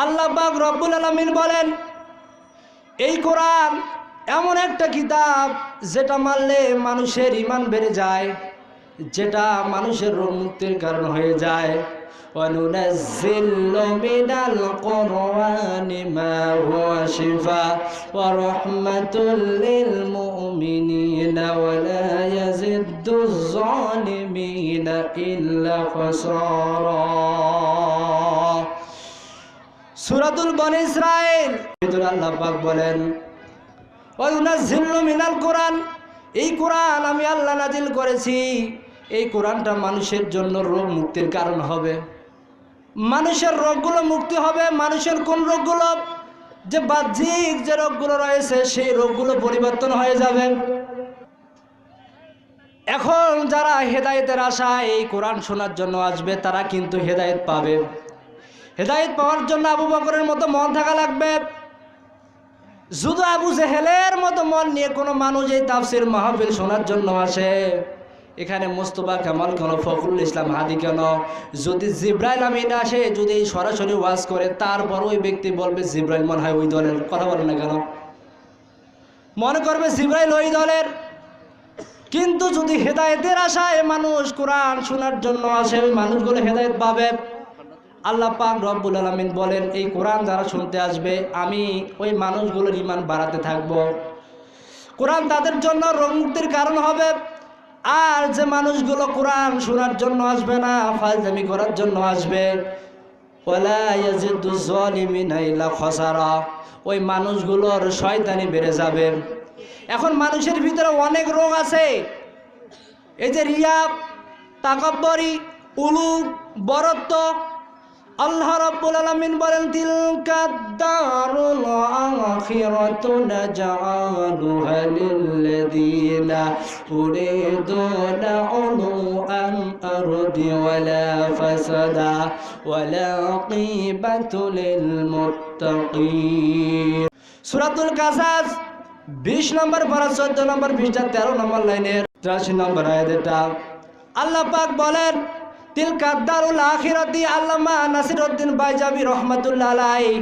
আল্লাহ পাক রব্বুল আলমিন বলেন এই কোরআন এমন একটা কিতাব যেটা মানলে মানুষের ইমান বেড়ে যায় যেটা মানুষের রোগ মুক্তির কারণ হয়ে যায় وننزل من القرآن ما هو شفاء ورحمة للمؤمنين ولا يزد الظالمين إلا خسارا সুরাতুল বন ইসরায়েল ভিতরে বলেন, ওয়ায়ুনাজ্জিলু মিনাল কোরআন। এই কোরআন আমি আল্লাহ নাজিল করেছি। এই কোরআনটা মানুষের জন্য রোগ মুক্তির কারণ হবে। মানুষের রোগগুলো মুক্তি হবে। মানুষের কোন রোগগুলো? যে বাহ্যিক যে রোগগুলো রয়েছে, সেই রোগগুলো পরিবর্তন হয়ে যাবে। এখন যারা হেদায়েতের আশা এই কোরআন শোনার জন্য আসবে, তারা কিন্তু হেদায়েত পাবে। হেদায়েত পাওয়ার জন্য আবু বকরের মতো মন থাকা লাগবে। শুধু আবু জেহেলের মতো মন নিয়ে কোনো মানুষ এই তাফসির মাহফিল শোনার জন্য আসে। এখানে মোস্তফা কামাল কেন, ফখরুল ইসলাম হাদি কেন? যদি জিব্রাইল আমিন আসে, যদি সরাসরি ওয়াজ করে, তারপর ওই ব্যক্তি বলবে, জিব্রাইল মনে হয় ওই দলের। কথা বলে না কেন? মনে করবে, জিব্রাইল ওই দলের। কিন্তু যদি হেদায়েতের আশায় মানুষ কোরআন শোনার জন্য আসে, ওই মানুষগুলো হেদায়েত পাবে। আল্লাহ পাক রব্বুল আলমিন বলেন, এই কোরআন যারা শুনতে আসবে, আমি ওই মানুষগুলোর ইমান বাড়াতে থাকব। কোরআন তাদের জন্য রোগ মুক্তির কারণ হবে। আর যে মানুষগুলো কোরআন শোনার জন্য আসবে না, ফাজলামি করার জন্য আসবে। ওই মানুষগুলোর শয়তানি বেড়ে যাবে। এখন মানুষের ভিতরে অনেক রোগ আছে। এই যে রিয়া, তাকব্বরি উলু বরত্ব আল্লাহ রাব্বুল আলামিন বলেন, তিলকা দারুল আখিরাতু নাজআলুহা লিল্লাযিনা ইউরিদুনা উলুআন আরদি ওয়ালা ফাসাদা ওয়ালা আকিবাতু লিল মুত্তাকিন সূরাতুল কাসাস 20 নম্বর পারা 14 নম্বর 20 13 নম্বর লাইনের 83 নম্বর আয়াতটা আল্লাহ পাক বলেন তিল কাদ্দারুল আখিরাতি আল্লামা এই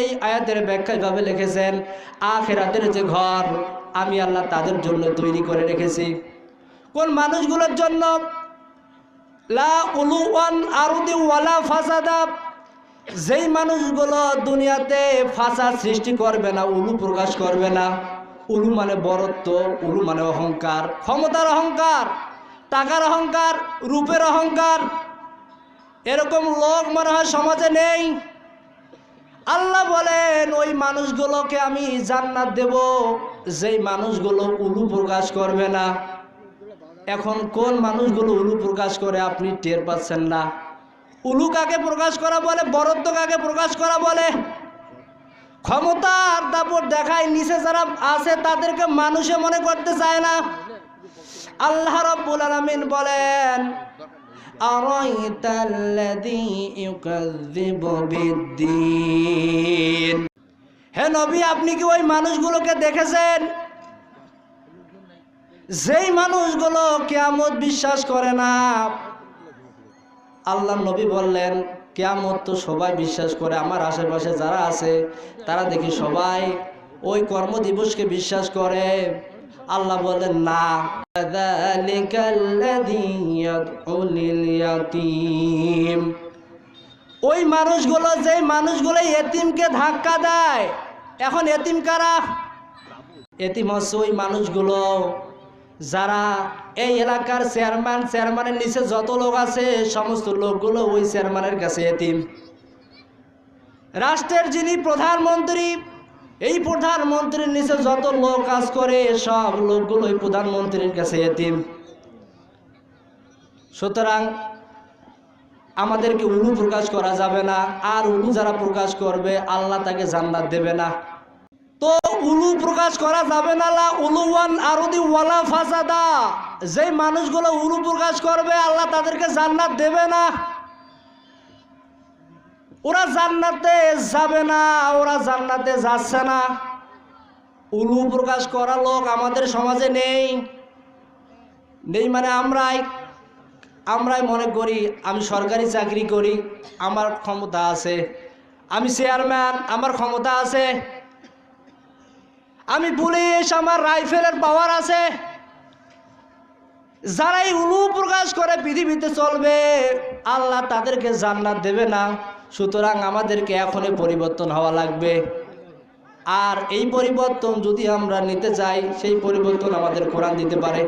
এই আয়াতের ব্যাখ্যা ভাবে লিখেছেন যে ঘর আমি আল্লাহ তাদের জন্য তৈরি করে রেখেছি। কোন মানুষগুলোর জন্য? লা আরুদি ওয়ালা যেই মানুষগুলো দুনিয়াতে ফাসাদ সৃষ্টি করবে না, উলু প্রকাশ করবে না। উলু মানে বরত্ব, উলু মানে অহংকার, ক্ষমতার অহংকার। টাকার অহংকার, রূপের অহংকার, এরকম লোক মনে হয় সমাজে নেই। আল্লাহ বলেন, ওই মানুষগুলোকে আমি জান্নাত দেব, যেই মানুষগুলো উলু প্রকাশ করবে না। এখন কোন মানুষগুলো উলু প্রকাশ করে আপনি টের পাচ্ছেন না। উলু কাকে প্রকাশ করা বলে? বরত্ব কাকে প্রকাশ করা বলে? ক্ষমতার দাপট দেখায় নিচে যারা আছে তাদেরকে মানুষে মনে করতে চায় না। আল্লাহ রব্বুল আলামিন বলেন হে নবী, আপনি কি ওই মানুষগুলোকে দেখেছেন? যেই মানুষগুলো কিয়ামত বিশ্বাস করে না। আল্লাহ নবী বললেন, কেয়ামত তো সবাই বিশ্বাস করে, আমার আশেপাশে যারা আছে, তারা দেখি সবাই ওই কর্মদিবসকে বিশ্বাস করে। আল্লাহ বলেন না। ওই মানুষগুলো যে মানুষগুলো এতিমকে ধাক্কা দেয়, এখন এতিম কারা? এতিম হচ্ছে ওই মানুষগুলো যারা এই এলাকার চেয়ারম্যান, চেয়ারম্যানের নিচে যত লোক আছে, সমস্ত লোকগুলো ওই চেয়ারম্যানের কাছে এতিম। রাষ্ট্রের যিনি প্রধানমন্ত্রী এই প্রধানমন্ত্রীর নিচে যত লোক কাজ করে, সব লোকগুলো ওই প্রধানমন্ত্রীর কাছে এতিম। সুতরাং আমাদেরকে উলু প্রকাশ করা যাবে না, আর উলু যারা প্রকাশ করবে, আল্লাহ তাকে জান্নাত দেবে না। তো উলু প্রকাশ করা যাবে না, লা উলুওয়ান আরদি ওয়ালা ফাসাদা। যে মানুষগুলো উলু প্রকাশ করবে, আল্লাহ তাদেরকে জান্নাত দেবে না। ওরা জান্নাতে যাবে না, ওরা জান্নাতে যাচ্ছে না। উলু প্রকাশ করা লোক আমাদের সমাজে নেই। নেই মানে আমরাই আমরাই মনে করি, আমি সরকারি চাকরি করি, আমার ক্ষমতা আছে। আমি চেয়ারম্যান, আমার ক্ষমতা আছে। আমি পুলিশ, আমার রাইফেলের পাওয়ার আছে। যারাই উলু প্রকাশ করে পৃথিবীতে চলবে, আল্লাহ তাদেরকে জান্নাত দেবে না। সুতরাং আমাদেরকে এখনই পরিবর্তন হওয়া লাগবে। আর এই পরিবর্তন যদি আমরা নিতে চাই, সেই পরিবর্তন আমাদের কোরআন দিতে পারে।